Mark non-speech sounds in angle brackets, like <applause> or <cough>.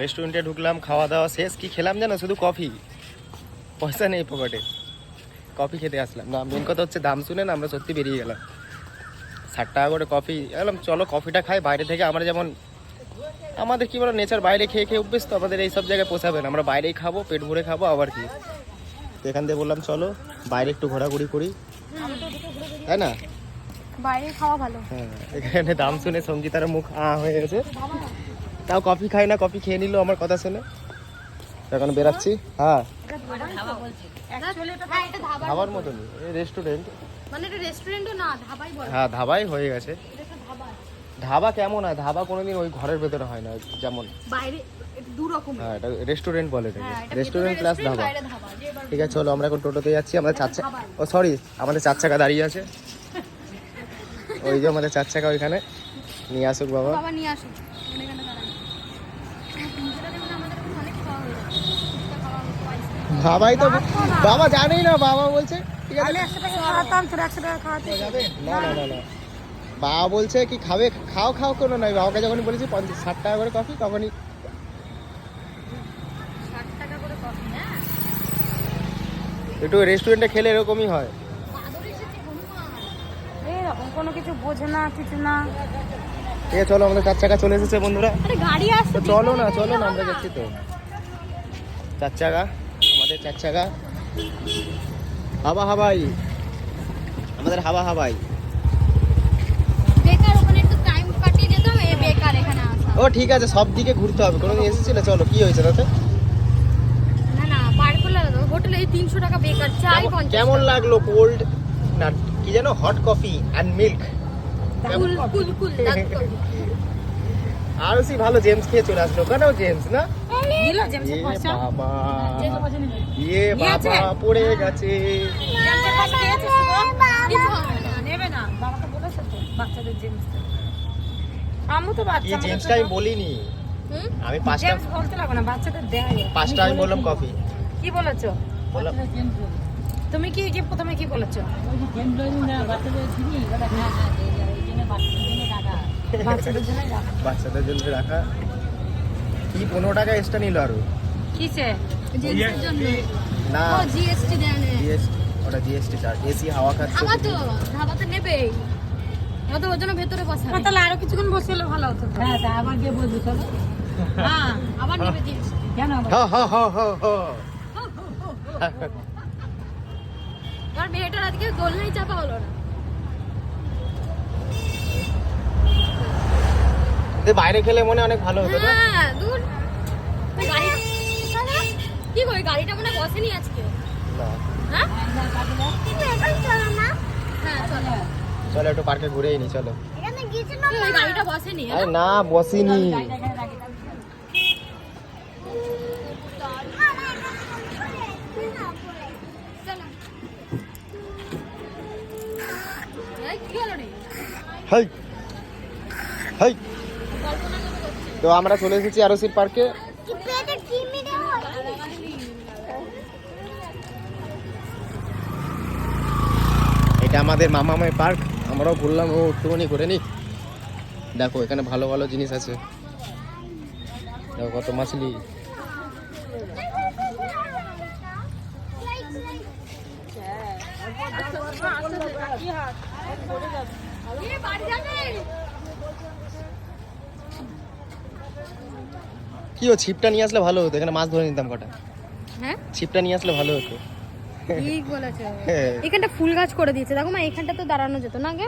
রেস্টুরেন্টে ঢুকলাম খাওয়া দাওয়া শেষ কি খেলাম জানো? শুধু কফি। পয়সা নেই পকেটে কফি খেতে আসলাম। না মেন কথা হচ্ছে দাম শুনে না আমরা সত্যি বেরিয়ে গেলাম। ষাট টাকা করে কফি। এলাম চলো কফিটা খাই বাইরে থেকে আমরা যেমন আমাদের কি বলো নেচার বাইরে খেয়ে খেয়ে অভ্যেস তো আমাদের এই সব জায়গায় পোষাবে না। আমরা বাইরেই খাব পেট ভরে খাব আবার কি? তো এখান থেকে বললাম চলো বাইরে একটু ঘোরাঘুরি করি। তাই না? বাইরে খাওয়া ভালো। হ্যাঁ এখানে দাম শুনে সঙ্গীতার মুখ আ হয়ে গেছে। তাও কফি খাই না কফি খেয়ে নিল আমার কথা শুনে। এখন বেরাচ্ছি। হ্যাঁ। ধাবার খাবার রেস্টুরেন্ট মানে এটা রেস্টুরেন্টও না ধাবাই বলে। হ্যাঁ ধাবাই হয়ে গেছে। ধাবা। কেমন হয়? ধাবা কোনোদিন ওই ঘরের ভেতরে হয় না যেমন। বাইরে দু রকমের হ্যাঁ এটা রেস্টুরেন্ট বলে এটাকে। হ্যাঁ রেস্টুরেন্ট প্লাস ধাবা। ঠিক আছে চলো আমরা এখন টোটোতে যাচ্ছি। আমাদের চার চাকা ও সরি আমাদের চার চাকা দাঁড়িয়ে আছে। <laughs> ওই যে আমাদের চার চাকা ওইখানে। নিয়ে আসুক বাবা। বাবা নিয়ে আসো মানে এখানে দাঁড়ান তিনজনে দেখুন আমাদের এখন অনেক খাওয়া হয়ে যাচ্ছে ফুচকা খাওয়া হতো, ice-cream বাবাই তো বাবা জানেই না বাবা বলছে ঠিক আছে একশো টাকা খাওয়াতাম তোর একশো টাকা খাওয়াতে। না না না। না বাবা বলছে কি খাবে? খাও খাও কোনো নয়। বাবাকে যখনই বলেছি পঞ্চাশ ষাট টাকা করে কফি? তখনই একটু রেস্টুরেন্টে খেলে এরকমই হয়। এরকম কোনো কিছু বোঝে না কিছু না। ঠিক চলো আমাদের চার চাকা চলে এসেছে বন্ধুরা। গাড়ি আসছে চলো না চলো না আমরা যাচ্ছি তো। চার চাকা আমাদের চার চাকা হাবা হাবাই। আমাদের হাবা হাবাই। বেকার ওখানে একটু টাইম কাটিয়ে যেতাম এ বেকার এখানে আসা। ও ঠিক আছে সব দিকে ঘুরতে হবে। কোনোদিন এসেছিলে? চলো কি হয়েছে তাতে? হোটেলে এই তিনশো টাকা বেকার চাই কেমন- কেমন লাগল কোল্ড না কি যেন? Hot coffee and milk cool cool cool. আর সি ভালো জেমস খেয়ে চলে আসলো। কেন জেমস না? বাবা। ইয়ে পড়ে গেছে। জেমসটা আমি বলিনি? আমি পাঁচটা জেমস বলতে লাগবে না বাচ্চাদের দেয়। পাঁচটা আমি বললাম কফি। কি বলেছ? বললাম তুমি কি কি প্রথমে কি বলেছ? বাচ্চাদের জন্য রাখা। বাচ্চাদের জন্য রাখা। কি পনেরো টাকা এক্সট্রা নিল আরও? কিসে? না। জিএসটি দেয় জিএসটি ওটা জিএসটি চার্জ। এসি হাওয়া খাচ্ছে। খাবার তো ধাবাতে নেবেই। হয়তো ওর জন্য ভেতরে বসা তাহলে আরও কিছুক্ষণ বসে হলে ভালো হতো হ্যাঁ তা আবার গিয়ে বলব চলো। হ্যাঁ আবার নেবে জিএসটি। কেন হা হা হা হা হা মেয়েটার আজকে দোলনাই চাপা। এ বাইরে খেলে মনে অনেক ভালো হতো না? হ্যাঁ দূর গাড়ি কি কই গাড়িটা মনে বসেনি আজকে। হ্যাঁ? হ্যাঁ চলো। একটু পার্কে ঘুরেই নি চলো। গাড়িটা বসেনি। আরে না বসিনি। চলো এই, তো আমরা চলে এসেছি আরসির পার্কে এটা আমাদের মামামাই পার্ক আমরাও ঘুরলাম ও একটুখানি ঘুরে নি দেখো এখানে ভালো ভালো জিনিস আছে কত মাছলি বাড়ি কি ও ছিপটা নিয়ে আসলে ভালো হতো এখানে মাছ ধরে নিতাম কটা। হ্যাঁ? ছিপটা নিয়ে আসলে ভালো হতো। ঠিক বলেছ। হ্যাঁ। এখানটা ফুল গাছ করে দিয়েছে। দেখো মা এখানটা তো দাঁড়ানো যেত না আগে।